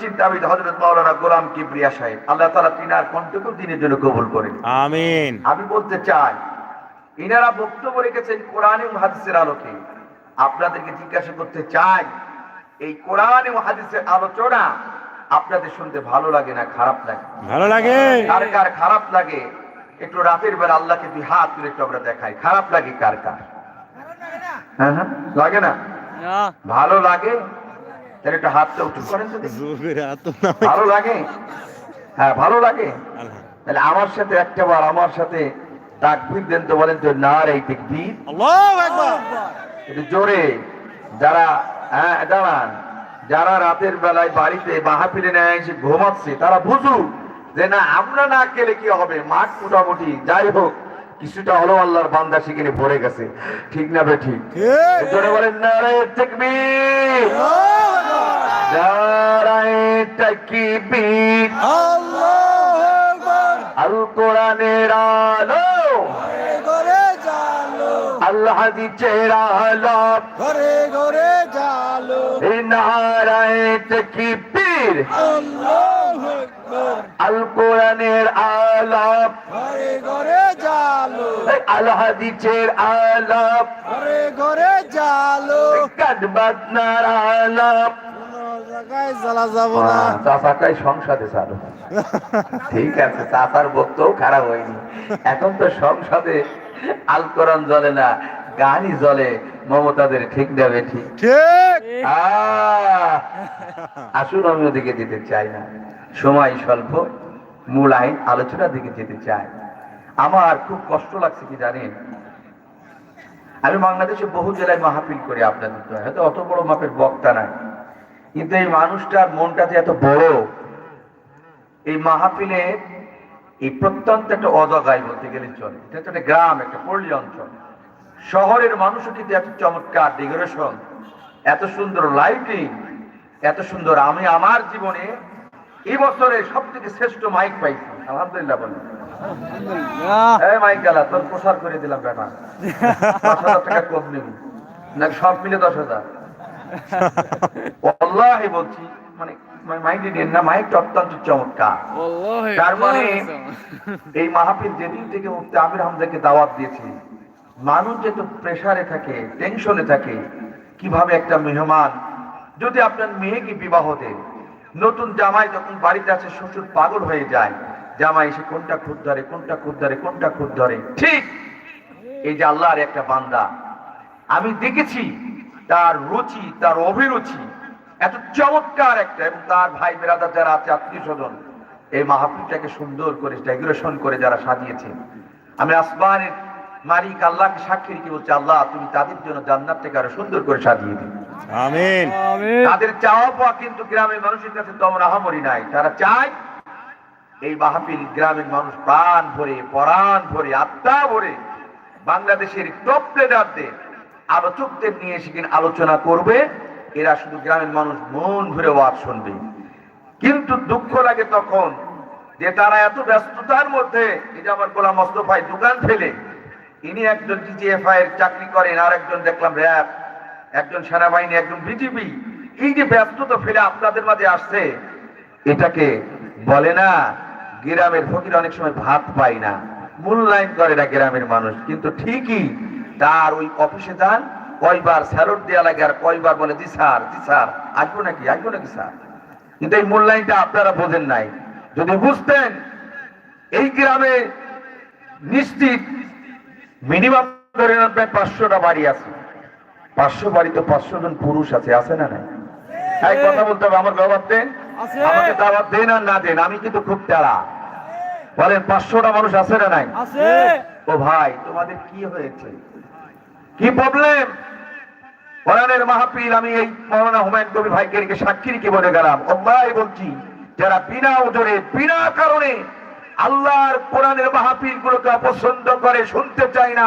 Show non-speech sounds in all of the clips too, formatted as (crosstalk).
চিন্তাবিদ হজরত মাওলানা গোলাম কিবরিয়া সাহেব। আল্লাহ তালা তিনার কণ্ঠকে দিনের জন্য কবুল করেন। আমিন। আমি বলতে চাই ইনারা বক্তব্য রেখেছেন কোরআন এবং হাদিসের আলোকে। আপনাদেরকে জিজ্ঞাসা করতে চাই এই কোরআন এবং হাদিসের আলোচনা আপনাদের শুনতে ভালো লাগে না খারাপ লাগে? ভালো লাগে। কার কার খারাপ লাগে? একটু রাতের বেলা আল্লাহকে দুই হাত তুলে একটু আমরা দেখাই। খারাপ লাগে কার কার? হ্যাঁ হ্যাঁ লাগে না। ভালো লাগে? তাহলে একটু হাতটা উঁচু করেন তো ভালো লাগে? হ্যাঁ ভালো লাগে। তাহলে আমার সাথে একটা বার আমার সাথে তাকবির দেন তো বলেন তো না রে তাকবীর। একটু জোরে। যারা হ্যাঁ দাঁড়ান। যারা রাতের বেলায় বাড়িতে মাহাপিলে নেয় এসে ঘুমাচ্ছে তারা বুঝুক যে না আমরা না গেলে কি হবে? মাঠ মোটামুটি যাই হোক কিছুটা হলো আল্লাহর বান্দা সেখানে ভরে গেছে। ঠিক না বে ঠিক? বলেন না রে তাকবীর। নারায়ে তাকবীর আল্লাহু আকবার আল কোরআনের আলো। ঘরে জালো আল্লাহ হাদিসের আলো। ঘরে ঘরে জালো এই নারায়ে তাকবীর আল্লাহু আকবার আল কোরআনের আলো। ঘরে ঘরে জালো আল হাদিসের আলো। ঘরে ঘরে জালো। কাদবাদনার আলো। কোনো যাব না। চাচাটাই সংসদে চালু। ঠিক আছে চাচার বক্তব্য খারাপ হয়নি। এখন তো সংসদে আল কোরআন জ্বলে না গানই জ্বলে মমতাদের ঠিক দেবে ঠিক। আসুন আমি ওদিকে যেতে চাই না। সময় স্বল্প মূল আইন আলোচনার দিকে যেতে চাই। আমার খুব কষ্ট লাগছে কি জানেন? আমি বাংলাদেশে বহু জেলায় মাহফিল করি আপনাদের হয়তো অত বড় মাপের বক্তা নাই। কিন্তু এই মানুষটার মনটা যে এত বড় এই মাহফিলে এই প্রত্যন্ত একটা অজগায় বলতে গেলে চলে। এটা হচ্ছে একটা গ্রাম একটা পল্লী অঞ্চল। শহরের মানুষও কিন্তু এত চমৎকার ডেকোরেশন এত সুন্দর লাইটিং এত সুন্দর। আমি আমার জীবনে এই বছরে সব থেকে শ্রেষ্ঠ মাইক পাইছি আলহামদুলিল্লাহ এই মাইক গালা তোর প্রসার করে দিলাম বেটা দশ হাজার টাকা কম নেব। নাকি সব মিলে দশ হাজার? (laughs) বলছি মানে মাইন্ডে নেন না মাইকটা অত্যন্ত চমৎকার। তার মানে এই মাহফিল যেদিন থেকে মুফতি আমির হামদাকে দাওয়াত দিয়েছি মানুষ যেহেতু প্রেসারে থাকে টেনশনে থাকে কীভাবে একটা মেহমান যদি আপনার মেয়েকে বিবাহ দেন নতুন জামাই যখন বাড়িতে আছে শ্বশুর পাগল হয়ে যায় জামাই এসে কোনটা খুদ ধরে কোনটা খুদ ধরে কোনটা খুদ ধরে ঠিক এই যে আল্লাহর একটা বান্দা। আমি দেখেছি তার রুচি তার অভিরুচি এত চমৎকার একটা এবং তার ভাই বেরাদার যারা আছে আত্মীয় স্বজন এই মাহফিলটাকে সুন্দর করে ডেকোরেশন করে যারা সাজিয়েছে। আমি আসমানের মালিক আল্লাহকে সাক্ষী রেখে বলছি আল্লাহ তুমি তাদের জন্য জান্নাতটাকে আরও সুন্দর করে সাজিয়ে দিন আমিন। তাদের চাওয়া পাওয়া কিন্তু গ্রামের মানুষের কাছে তেমন আহামরি নাই। তারা চায় এই মাহফিল গ্রামের মানুষ প্রাণ ভরে পরাণ ভরে আত্মা ভরে বাংলাদেশের টপ প্লেডারদের আলোচকদের নিয়ে সেখানে আলোচনা করবে, এরা শুধু গ্রামের মানুষ মন ভরে ওয়াজ শুনবে। কিন্তু দুঃখ লাগে তখন যে তারা এত ব্যস্ততার মধ্যে, এই যে আমার গোলাম মোস্তফাই দোকান ফেলে, ইনি একজন ডিজিএফআই এর চাকরি করেন, আর একজন দেখলাম র্যাব, একজন সেনাবাহিনী, একজন বিজিবি। এই যে ব্যস্ততা ফেলে আপনাদের মাঝে আসছে, এটাকে বলে না, গ্রামের ফকির অনেক সময় ভাত পায় না। মূল্যায়ন করে না গ্রামের মানুষ, কিন্তু ঠিকই তার ওই অফিসে যান কয়বার স্যালুট দেওয়া লাগে আর কয়বার বলে জি স্যার জি স্যার আসব নাকি আসব নাকি স্যার? কিন্তু এই মূল্যায়নটা আপনারা বোঝেন নাই। যদি বুঝতেন এই গ্রামে নিশ্চিত মিনিমাম ধরে প্রায় পাঁচশোটা বাড়ি আছে। পাঁচশো বাড়িতে পাঁচশো জন পুরুষ আছে আছে না নাই? এই কথা বলতে হবে আমার দেন আমাকে দাওয়াত দেন আর না দেন আমি কিন্তু খুব তেরা বলেন পাঁচশোটা মানুষ আছে না নাই? আছে। ও ভাই, তোমাদের কি হয়েছে? কি প্রবলেম কোরআনের মাহফিল, আমি এই মৌলানা হুমায়ুন কবি ভাইকে রেখে সাক্ষী রেখে বলে গেলাম। অল্লাহ বলছি, যারা বিনা ওজনে বিনা কারণে আল্লাহর কোরআনের মাহফিল গুলোকে অপছন্দ করে, শুনতে চায় না,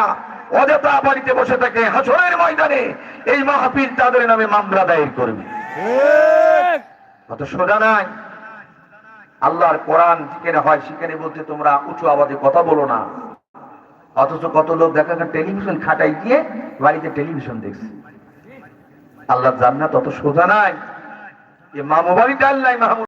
অযথা বাড়িতে বসে থাকে, হাসরের ময়দানে এই মাহফিল তাদের নামে মামলা দায়ের করবে। ঠিক অত সোজা নাই। আল্লাহর কোরআন যেখানে হয়, সেখানে বলতে তোমরা উঁচু আওয়াজে কথা বলো না। অথচ কত লোক দেখা টেলিভিশন খাটাই গিয়ে বাড়িতে টেলিভিশন দেখছে। আল্লাহর জান্নাত অত সোজা নাই। এ বাড়ি ডাল নাই মাহমুদ